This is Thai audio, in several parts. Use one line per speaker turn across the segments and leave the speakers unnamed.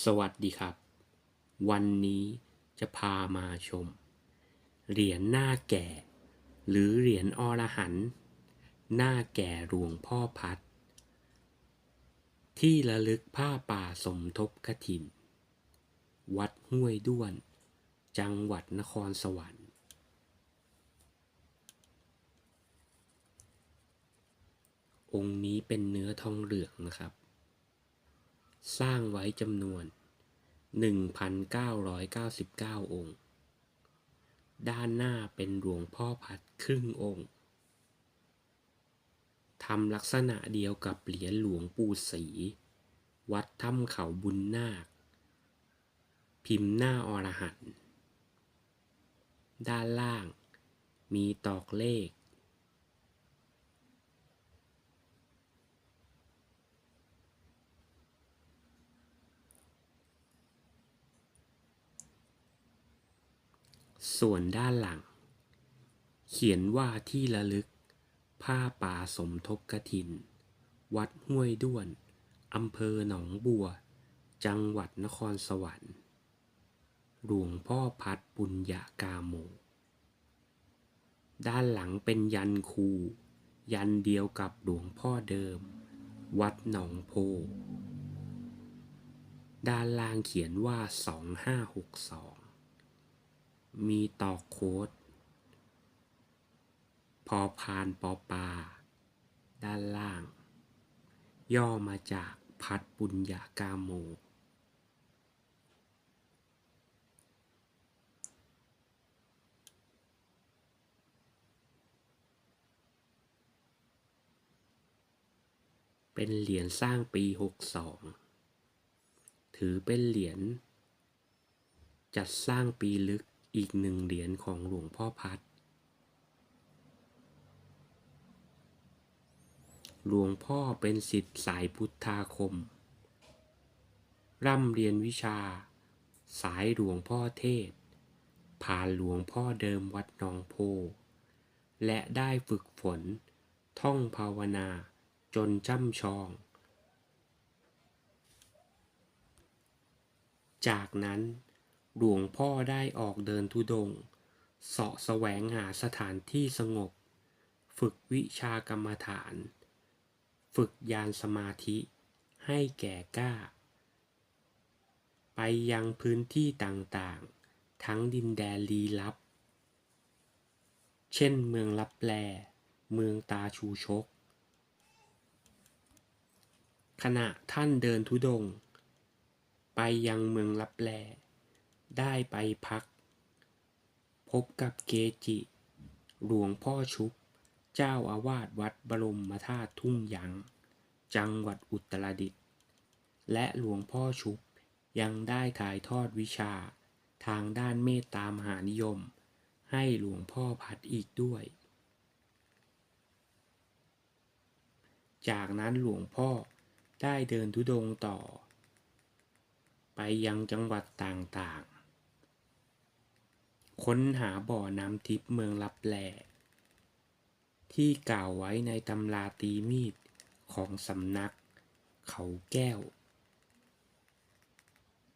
สวัสดีครับ วันนี้จะพามาชม เหรียญหน้าแก่ หรือเหรียญอรหันหน้าแก่หลวงพ่อพัด ที่ระลึกผ้าป่าสมทบกฐิน วัดห้วยด้วน จังหวัดนครสวรรค์ องค์นี้เป็นเนื้อทองเหลืองนะครับ สร้างไว้จำนวน 1,999 องค์ ด้านหน้าเป็นหลวงพ่อพัดครึ่งองค์ทำลักษณะเดียวกับเหรียญหลวงปู่ศรีวัดถ้ำเขาบุญนาค พิมพ์หน้าอรหันต์ด้านล่างมีตอกเลข ส่วนด้านหลัง เขียนว่าที่ระลึก ผ้าป่าสมทบกฐิน วัดห้วยด้วน อำเภอหนองบัว จังหวัดนครสวรรค์ หลวงพ่อพัดปุญญากาโม ด้านหลังเป็นยันคู ยันเดียวกับหลวงพ่อเดิม วัดหนองโพ ด้านล่างเขียนว่า 2562 มีตอกโค้ด พอพานปอปา ด้านล่าง ย่อมาจากพัดปุญญากาโม เป็นเหรียญสร้างปี 62 ถือเป็นเหรียญจัดสร้างปีลึก อีกหนึ่งเหรียญของหลวงพ่อพัด หลวงพ่อเป็นสิทธิ์สายพุทธาคม ร่ำเรียนวิชา สายหลวงพ่อเทศ ผ่านหลวงพ่อเดิมวัดหนองโพ และได้ฝึกฝน ท่องภาวนาจนจ้ำชอง จากนั้น หลวงพ่อได้ออกเดินทุดงเสาะแสวงหาสถานที่สงบ ฝึกวิชากรรมฐาน ฝึกยานสมาธิให้แก่กล้า ไปยังพื้นที่ต่างๆ ทั้งดินแดนลี้ลับ เช่นเมืองลับแล เมืองตาชูชก ขณะท่านเดินทุดง ไปยังเมืองลับแล ได้ไปพัก พบกับเกจิ หลวงพ่อชุบ เจ้าอาวาสวัดบรมธาตุทุ่งหยางจังหวัดอุตรดิตถ์และหลวงพ่อชุบยังได้ถ่ายทอดวิชาทางด้านเมตตามหานิยม ให้หลวงพ่อพัดอีกด้วย จากนั้นหลวงพ่อได้เดินทุดงต่อ ไปยังจังหวัดต่างๆ ค้นหาบ่อน้ำทิพย์เมืองลับแลที่กล่าวไว้ในตำราตีมีดของสำนักเขาแก้ว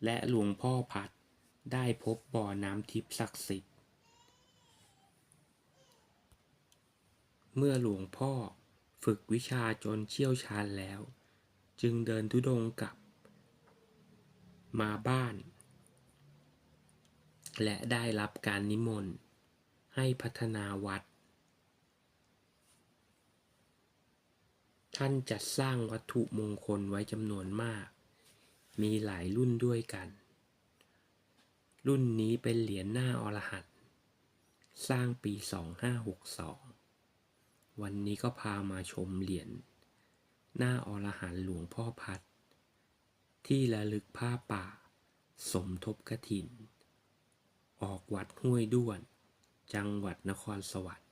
และหลวงพ่อพัดได้พบบ่อน้ำทิพย์ศักดิ์สิทธิ์ เมื่อหลวงพ่อฝึกวิชาจนเชี่ยวชาญแล้ว จึงเดินทุดงกลับ มาบ้าน และได้รับการนิมนต์ ให้พัฒนาวัด ท่านจัดสร้างวัตถุมงคลไว้จำนวนมาก มีหลายรุ่นด้วยกัน รุ่นนี้เป็นเหรียญหน้าอรหันต์สร้างปี 2562 วันนี้ก็พามาชมเหรียญหน้าอรหันต์หลวงพ่อพัด ที่ระลึกผ้าป่า สมทบกฐิน ออกวัดห้วยด้วน จังหวัดนครสวรรค์